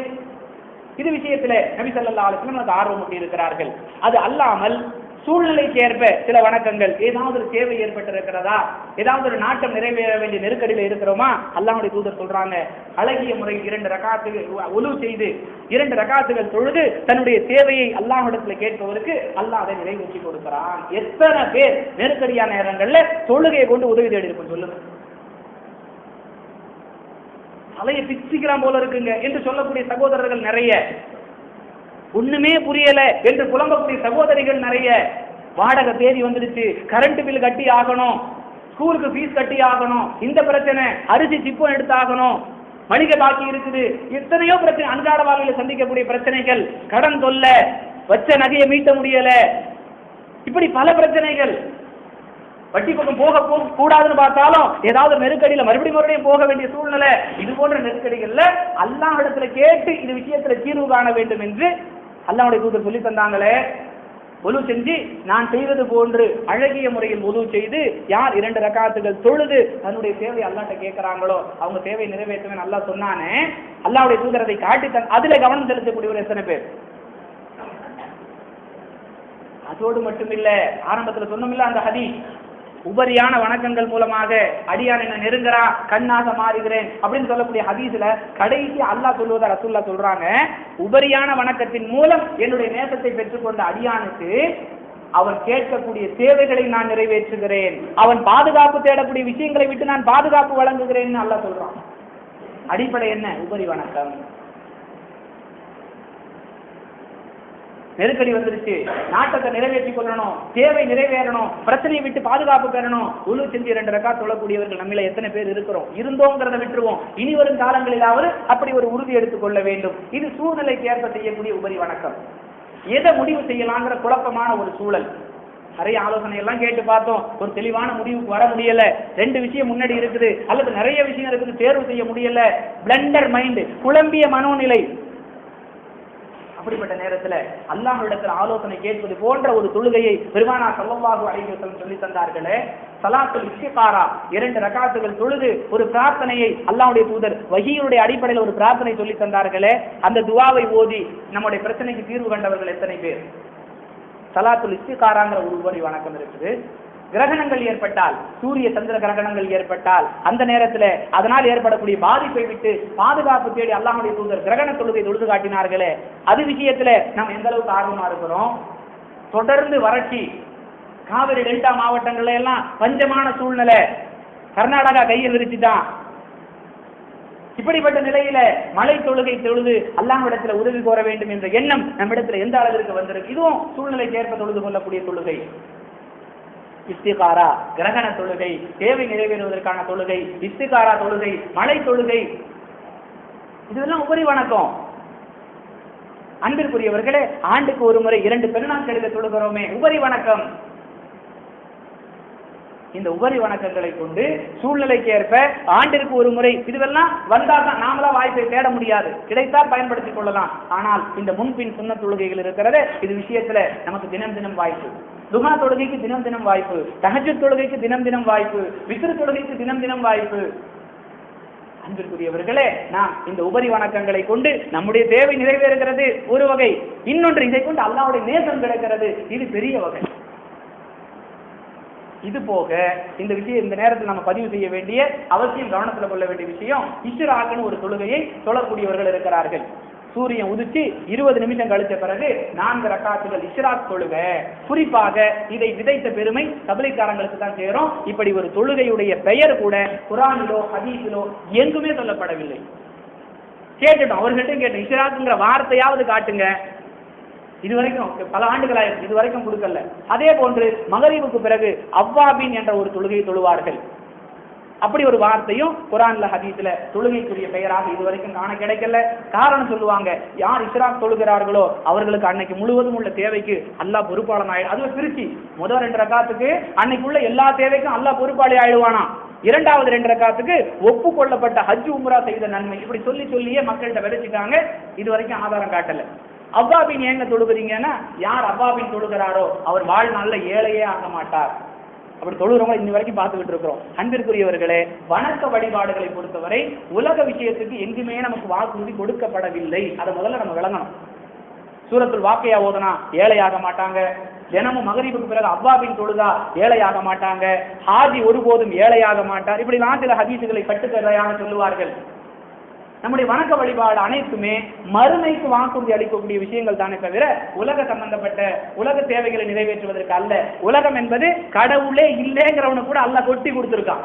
இது விஷயத்துல நபி சல்லா அலுவலம் அது ஆர்வம் இருக்கிறார்கள் அது அல்லாமல் சூழ்நிலைக்கு ஏற்ப சில வணக்கங்கள் ஏதாவது ஒரு தேவை ஏற்பட்டிருக்கிறதா? ஏதாவது ஒரு நாட்டம் நிறைவேற வேண்டிய நெருக்கடியில் இருக்கிறோமா? அல்லாவுடைய தூதர் சொல்றாங்க அழகிய முறையில் இரண்டு ரகாத்துகள் ஒலு செய்து இரண்டு ரகாத்துகள் தொழுது தன்னுடைய தேவையை அல்லாஹ்விடத்துல கேட்பவருக்கு அல்லாஹ் அதை நிறைவேற்றி கொடுக்கிறான். எத்தனை பேர் நெருக்கடியான நேரங்கள்ல தொழுகையை கொண்டு உதவி தேடி இருக்கும் சொல்லுங்க. தலையை பிச்சுக்கிறான் போல இருக்குங்க என்று சொல்லக்கூடிய சகோதரர்கள் நிறைய. ஒண்ணுமே புரியல என்று புலம்பக்கூடிய சகோதரிகள் நிறைய. வாடகை தேதி வந்துடுச்சு கரண்ட் பில் கட்டி ஆகணும் ஸ்கூலுக்கு ஃபீஸ் கட்டி ஆகணும் இந்த பிரச்சனை அரிசி சிப்பம் எடுத்து ஆகணும் மளிகை பாக்கி இருக்குது எத்தனையோ பிரச்சனை அன்றாட வாழ்வில் சந்திக்கக்கூடிய பிரச்சனைகள் கடன் தொல்லை வச்ச நகையை மீட்ட முடியல. இப்படி பல பிரச்சனைகள். வட்டி பக்கம் போக போக கூடாதுன்னு பார்த்தாலும் ஏதாவது நெருக்கடியில மறுபடியும் மறுபடியும் போக வேண்டிய சூழ்நிலை. இது போன்ற நெருக்கடிகள்ல அல்லாஹ் இடத்துல கேட்டு இது விஷயத்துல தீர்வு காண வேண்டும் என்று அல்லாஹுடைய தூதர் சொல்லி தந்தாங்களே. ஒலு செஞ்சு நான் செய்வது போன்று அழகிய முறையில் ஒலு செய்து யார் இரண்டு ரக்காத்துகள் தொழுது தன்னுடைய தேவை அல்லாட்ட கேட்கிறாங்களோ அவங்க தேவை நிறைவேற்றவே நல்லா சொன்னானே. அல்லாவுடைய தூதரத்தை காட்டி தன் அதுல கவனம் செலுத்தக்கூடியவர் எத்தனை பேர்? அதோடு மட்டுமில்ல ஆரம்பத்துல சொன்னோமில்ல அந்த ஹதீஸ். உபரியான வணக்கங்கள் மூலமாக அடியான் என்ன நெருங்குறா கண்ணாக மாறுகிறேன் அப்படின்னு சொல்லக்கூடிய ஹதீஸ்ல கடைசி அல்லாஹ் சொல்லுவதா ரசூல்லா சொல்றாங்க. உபரியான வணக்கத்தின் மூலம் என்னுடைய நேசத்தை பெற்றுக்கொண்ட அடியானுக்கு அவன் கேட்கக்கூடிய தேவைகளை நான் நிறைவேற்றுகிறேன். அவன் பாதுகாப்பு தேடக்கூடிய விஷயங்களை விட்டு நான் பாதுகாப்பு வழங்குகிறேன் அல்லாஹ் சொல்றான். அடிப்படை என்ன? உபரி வணக்கம். நெருக்கடி வந்துருச்சு. நாட்டத்தை நிறைவேற்றி கொள்ளணும். தேவை நிறைவேறணும். பிரச்சனையை விட்டு பாதுகாப்பு பெறணும். உழு செஞ்சு இரண்டு ரக்கா தொழக்கூடியவர்கள் நம்மள எத்தனை பேர் இருக்கிறோம்? இருந்தோங்கிறத விட்டுருவோம். இனி வரும் காலங்களிலாவது அப்படி ஒரு உறுதி எடுத்துக் கொள்ள வேண்டும். இது சூழ்நிலைக்கு ஏற்ப செய்யக்கூடிய உபரி வணக்கம். எதை முடிவு செய்யலாங்கிற குழப்பமான ஒரு சூழல். நிறைய ஆலோசனை எல்லாம் கேட்டு பார்த்தோம். ஒரு தெளிவான முடிவுக்கு வர முடியல. ரெண்டு விஷயம் முன்னாடி இருக்குது. அல்லது நிறைய விஷயம் இருக்குது. தேர்வு செய்ய முடியல. பிளண்டர் மைண்ட் குழம்பிய மனோநிலை. அப்படிப்பட்ட நேரத்துல அல்லாஹ்விடத்தில் ஆலோசனை கேட்பது போன்ற ஒரு தொழுகையை பெருமானா சல்லவாகு அலைஹி சொல்லி தந்தார்களே சலாத்துல் இஸ்திகாரா இரண்டு ரகாத்துகள் தொழுது ஒரு பிரார்த்தனையை அல்லாவுடைய தூதர் வகியினுடைய அடிப்படையில் ஒரு பிரார்த்தனை சொல்லி தந்தார்களே அந்த துவாவை ஓதி நம்முடைய பிரச்சனைக்கு தீர்வு கண்டவர்கள் எத்தனை பேர்? சலாத்துல் இஸ்திகாராங்கிற ஒரு உபரி வணக்கம் இருக்குது. கிரகணங்கள் ஏற்பட்டால் சூரிய சந்திர கிரகணங்கள் ஏற்பட்டால் அந்த நேரத்தில் அதனால் ஏற்படக்கூடிய பாதிப்பை விட்டு பாதுகாப்பு தேடி அல்லாஹ்வுடைய தூதர் கிரகண தொழுகை தொழுது காட்டினார்களே அது விஷயத்துல நாம் எந்த அளவுக்கு ஆர்வமா இருக்கிறோம்? தொடர்ந்து வறட்சி காவிரி டெல்டா மாவட்டங்கள்ல எல்லாம் பஞ்சமான சூழ்நிலை. கர்நாடகா கையில் விரிச்சுதான் இப்படிப்பட்ட நிலையில மலை தொழுகை தொழுது அல்லாஹ்விடத்துல உதவி கோர வேண்டும் என்ற எண்ணம் நம்மிடத்துல எந்த அளவிற்கு வந்திருக்கு? இதுவும் சூழ்நிலைக்கு ஏற்ப தொழுது கொள்ளக்கூடிய தொழுகை. இஸ்திகாரா கிரகண தொழுகை தேவை நிறைவேறுவதற்கான தொழுகை இஸ்திகாரா தொழுகை மலை தொழுகை. இதெல்லாம் உபரி வணக்கம். அன்பிற்குரியவர்களே ஆண்டுக்கு ஒரு முறை இரண்டு பெருநாட்களுக்கு தொழுகிறோமே உபரி வணக்கம். இந்த உபரி வணக்கங்களை கொண்டு சூழ்நிலைக்கு ஏற்ப ஆண்டிற்கு ஒரு முறை இதுவெல்லாம் வந்தால் தான் நாமளா வாய்ப்பை தேட முடியாது. கிடைத்தால் பயன்படுத்திக் கொள்ளலாம். ஆனால் இந்த முன்பின் சுண்ண தொழுகைகள் இருக்கிறது இது விஷயத்துல நமக்கு தினம் தினம் வாய்ப்பு. துகா தொழுகைக்கு தினம் தினம் வாய்ப்பு. தகஜ தொழுகைக்கு தினம் தினம் வாய்ப்பு. விசிறு தொழுகைக்கு தினம் தினம் வாய்ப்பு. அன்பிற்குரியவர்களே நாம் இந்த உபரி வணக்கங்களை கொண்டு நம்முடைய தேவை நிறைவேறுகிறது ஒரு வகை. இன்னொன்று இதை கொண்டு அல்லாவுடைய நேசம் கிடைக்கிறது. இது பெரிய வகை. இது போக இந்த விஷயம் இந்த நேரத்தில் நம்ம பதிவு செய்ய வேண்டிய அவசியம் கவனத்தில் கொள்ள வேண்டிய விஷயம் இஷ்ராக்குன்னு ஒரு தொழுகையை தொழக்கூடியவர்கள் இருக்கிறார்கள். சூரியன் உதிச்சு இருபது நிமிஷம் கழித்த பிறகு நான்கு ரக்காத்துகள் இஷ்ராக் தொழுக. குறிப்பாக இதை விதைத்த பெருமை கபலிக்காரங்களுக்கு தான் சேரும். இப்படி ஒரு தொழுகையுடைய பெயர் கூட குரானிலோ ஹதீஸிலோ எங்குமே சொல்லப்படவில்லை. கேட்டுட்டோம். அவர்கிட்ட கேட்டோம். இஷ்ராக்குங்கிற வார்த்தையாவது காட்டுங்க. இது வரைக்கும் பல ஆண்டுகளாயிருக்கு இது வரைக்கும் கொடுக்கல. அதே போன்று மகரீவுக்கு பிறகு அவ்வாபின் என்ற ஒரு தொழுகையை தொழுவார்கள். அப்படி ஒரு வார்த்தையும் குரான்ல ஹதீஸ்ல தொழுகைக்குரிய பெயராக இதுவரைக்கும் காண கிடைக்கல. காரணம் சொல்லுவாங்க யார் இஸ்ராக் தொழுகிறார்களோ அவர்களுக்கு அன்னைக்கு முழுவதும் உள்ள தேவைக்கு அல்லாஹ் பொறுப்பாளன் ஆயிடும் அதுவும் திருச்சி முதல் ரெண்டு ரக்காத்துக்கு அன்னைக்குள்ள எல்லா தேவைக்கும் அல்லாஹ் பொறுப்பாளி ஆயிடுவானா? இரண்டாவது ரெண்டு ரக்காத்துக்கு ஒப்புக்கொள்ளப்பட்ட ஹஜ் உம்ரா செய்த நன்மை. இப்படி சொல்லி சொல்லியே மக்கள்கிட்ட விதைச்சிட்டாங்க. இது வரைக்கும் ஆதாரம் காட்டல. அவ்வாபின் ஏங்க தொழுகிறீங்கன்னா? யார் அவ்வாபின் தொழுகிறாரோ அவர் வாழ்நாள்ல ஏழையே ஆக மாட்டார். அப்படி தொழுகிறவங்க இன்ன வரைக்கும் பார்த்துக்கிட்டு இருக்கிறோம். அன்பிற்குரியவர்களே வணக்க வழிபாடுகளை பொறுத்தவரை உலக விஷயத்துக்கு எங்குமே நமக்கு வாக்குறுதி கொடுக்கப்படவில்லை. அதை முதல்ல நம்ம விளங்கணும். சூரத்தில் வாக்கையா ஓதுனா ஏழையாக மாட்டாங்க. தினமும் மகரிபுக்கு பிறகு அவ்வாபின் தொழுதா ஏழையாக மாட்டாங்க. ஹாஜி ஒருபோதும் ஏழையாக மாட்டார். இப்படிலாம் சில ஹதீசுகளை கட்டுக்கதையாக சொல்லுவார்கள். நம்முடைய வணக்க வழிபாடு அனைத்துமே மறுமைக்கு வாக்குறுதி அளிக்கக்கூடிய விஷயங்கள் தானே தவிர உலக சம்பந்தப்பட்ட உலக தேவைகளை நிறைவேற்றுவதற்கு அல்ல. உலகம் என்பது கடவுளே இல்லைங்கிறவனு கூட அல்ல கொட்டி கொடுத்துருக்கான்.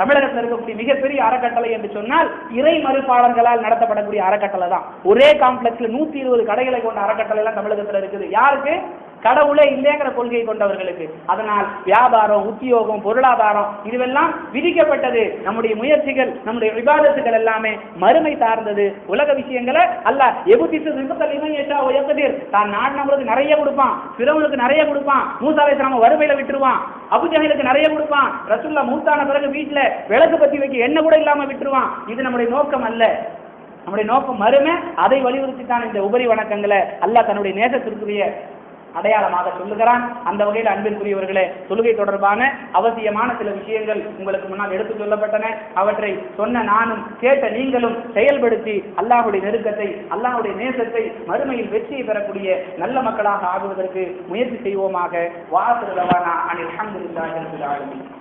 தமிழகத்தில் இருக்கக்கூடிய மிகப்பெரிய அறக்கட்டளை என்று சொன்னால் இறை மறுப்பாளர்களால் நடத்தப்படக்கூடிய அறக்கட்டளை தான் ஒரே காம்ப்ளெக்ஸ்ல நூத்தி இருபது கடைகளை கொண்ட அறக்கட்டளை எல்லாம் தமிழகத்தில் இருக்குது. யாருக்கு? கடவுளே இல்லைங்கிற கொள்கை கொண்டவர்களுக்கு. அதனால் வியாபாரம் உத்தியோகம் பொருளாதாரம் இதுவெல்லாம் விதிக்கப்பட்டது. நம்முடைய முயற்சிகள் நம்முடைய விவாதத்துகள் எல்லாமே மறுமை சார்ந்தது. உலக விஷயங்களை அல்ல எபுதிசு விபத்தலிமையேஷா உயர்த்ததீர் தான் நாடினவங்களுக்கு நிறைய கொடுப்பான். பிறவனுக்கு நிறைய கொடுப்பான். மூசாவை சிரமம் வறுமையில விட்டுருவான். அபுஜஹலுக்கு நிறைய கொடுப்பான். ரசுல்லா மூத்தான பிறகு வீட்டுல விளக்கு பத்தி வைக்க என்ன கூட இல்லாம விட்டுருவான். இது நம்முடைய நோக்கம் அல்ல. நம்முடைய நோக்கம் மறுமை. அதை வலியுறுத்தி தான் இந்த உபரி வணக்கங்களை. அல்லாஹ் தன்னுடைய நேசத்திற்குரிய அடையாளமாக சொல்லுகிறான். அந்த வகையில் அன்பிற்குரியவர்களே தொழுகை தொடர்பான அவசியமான சில விஷயங்கள் உங்களுக்கு முன்னால் எடுத்து சொல்லப்பட்டன. அவற்றை சொன்ன நானும் கேட்ட நீங்களும் செயல்படுத்தி அல்லாஹ்வுடைய நெருக்கத்தை அல்லாஹுடைய நேசத்தை மறுமையில் வெற்றியை பெறக்கூடிய நல்ல மக்களாக ஆகுவதற்கு முயற்சி செய்வோமாக. வாசல் அனில் அஹமதுல்லாஹி ரபில்